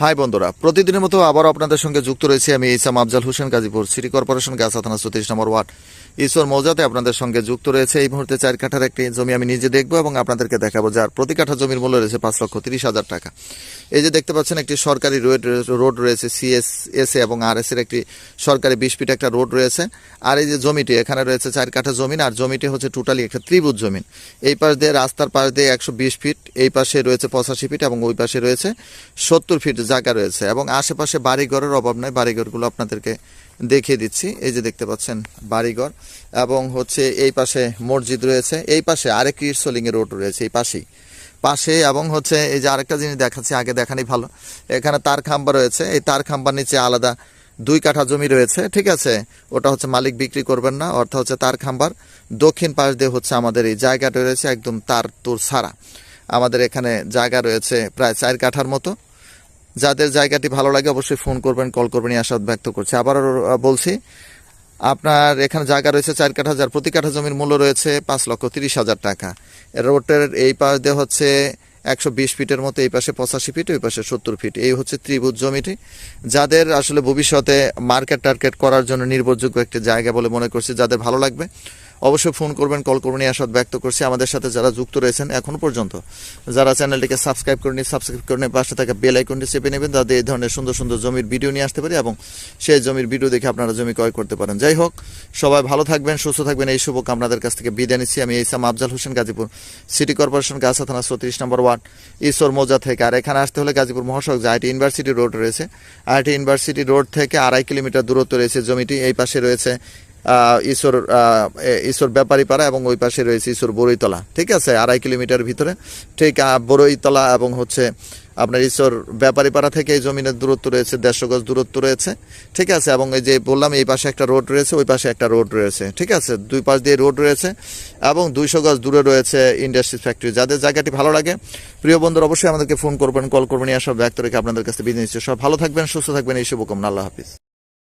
High বন্ধুরা, প্রতিদিনের মতো আবার আপনাদের সঙ্গে যুক্ত রয়েছে আমি ইসাম আফজাল হোসেন, গাজীপুর সিটি কর্পোরেশন, গাছা থানা সতীশ নম্বর ওয়ার্ড। ঈশ্বর মৌজাতে আপনাদের সঙ্গে যুক্ত রয়েছে। এই মুহূর্তে চার কাঠার একটি জমি আমি নিজে দেখব এবং আপনাদেরকে দেখাবো, যার প্রতি কাঠা জমির মূল্য রয়েছে পাঁচ লক্ষ তিরিশ হাজার টাকা। এই যে দেখতে পাচ্ছেন, একটি সরকারি রোড রোড রয়েছে সিএস এস এবং আর এস এর একটি সরকারি বিশ ফিট একটা রোড রয়েছে। আর এই যে জমিটি, এখানে রয়েছে চার কাঠা জমিন আর জমিটি হচ্ছে টোটালি একটা ত্রিভুজ জমিন এই পাশ দিয়ে, রাস্তার পাশ দিয়ে একশো বিশ ফিট, এই পাশে রয়েছে পঁচাশি ফিট এবং ওই পাশে রয়েছে সত্তর ফিট জায়গা রয়েছে এবং আশেপাশে বাড়িঘরের অভাব নয় বাড়িঘরগুলো আপনাদেরকে দেখিয়ে দিচ্ছি। এই যে দেখতে পাচ্ছেন বাড়িঘর এবং হচ্ছে এই পাশে মসজিদ রয়েছে। এই পাশে আরেকটি ইটসলিং রোড রয়েছে, এই পাশেই। পাশে এবং হচ্ছে এই যে আরেকটা জিনিস দেখাচ্ছি, আগে দেখানি ভালো। এখানে তার খাম্বা রয়েছে। এই তার খাম্বার নিচে আলাদা দুই কাঠা জমি রয়েছে, ঠিক আছে? ওটা হচ্ছে মালিক বিক্রি করবেন না অর্থাৎ হচ্ছে তার খাম্বার। দক্ষিণ পাশ দিয়ে হচ্ছে আমাদের এই জায়গাটা রয়েছে, একদম তার তোর সারা আমাদের এখানে জায়গা রয়েছে প্রায় চার কাঠার মতো। যাদের জায়গাটি ভালো লাগে অবশ্যই ফোন করবেন, কল করবেন, এই আশা ব্যক্ত করছি। আবারও বলছি, আপনার এখানে জায়গা রয়েছে চার কাঠা হাজার, প্রতি কাঠা জমির মূল্য রয়েছে পাঁচ লক্ষ তিরিশ হাজার টাকা। রোডের এই পাশ দিয়ে হচ্ছে একশো বিশ ফিটের মতো, এই পাশে পঁচাশি ফিট, ওই পাশে সত্তর ফিট। এই হচ্ছে ত্রিভুজ জমিটি। যাদের আসলে ভবিষ্যতে মার্কেট টার্গেট করার জন্য নির্ভরযোগ্য একটি জায়গা বলে মনে করছি, যাদের ভালো লাগবে অবশ্যই ফোন করবেন, কল করবেন, এই আশা ব্যক্ত করছি। আমাদের সাথে যারা যুক্ত রয়েছেন এখনও পর্যন্ত, যারা চ্যানেলটিকে সাবস্ক্রাইব করে নিয়ে সাবস্ক্রাইব করে নিয়ে পাশে থাকা বেল আইকনটি চেপে নেবেন তাদের এই ধরনের সুন্দর সুন্দর জমির ভিডিও নিয়ে আসতে পারি এবং সেই জমির ভিডিও দেখে আপনারা জমি ক্রয় করতে পারেন। যাই হোক, সবাই ভালো থাকবেন, সুস্থ থাকবেন। এই শুভক আপনাদের কাছ থেকে বিদায় নিচ্ছি। আমি ইসাম আফজাল হোসেন, গাজীপুর সিটি কর্পোরেশন, গাছা থানা চৌত্রিশ নম্বর ওয়ার্ড, ঈশ্বর মৌজা থেকে। আর এখানে আসতে হলে গাজীপুর মহাসড়ক যে আইটি ইউনিভার্সিটি রোড রয়েছে, আইটি ইউনিভার্সিটি রোড থেকে আড়াই কিলোমিটার দূরত্ব রয়েছে জমিটি। এই পাশে রয়েছে ঈশ্বর ঈশ্বর ব্যাপারী পাড়া এবং ওই পাশে রয়েছে ঈশ্বর বরৈতলা ঠিক আছে? আড়াই কিলোমিটার ভিতরে। ঠিক বড়ইতলা এবং হচ্ছে আপনার ঈশ্বর ব্যাপারী পাড়া থেকে এই জমিনের দূরত্ব রয়েছে, দেড়শো গজ দূরত্ব রয়েছে। ঠিক আছে? এবং এই যে বললাম, এই পাশে একটা রোড রয়েছে, ওই পাশে একটা রোড রয়েছে। ঠিক আছে? দুই পাশ দিয়ে রোড রয়েছে এবং দুইশো গজ দূরে রয়েছে ইন্ডাস্ট্রি ফ্যাক্টরি। যাদের জায়গাটি ভালো লাগে, প্রিয় বন্ধুরা, অবশ্যই আমাদেরকে ফোন করবেন, কল করবেন, এই সব ব্যক্ত রেখে আপনাদের কাছে নিচ্ছি। সব ভালো থাকবেন, সুস্থ থাকবেন, এই শুভকামনা। আল্লাহ হাফিজ।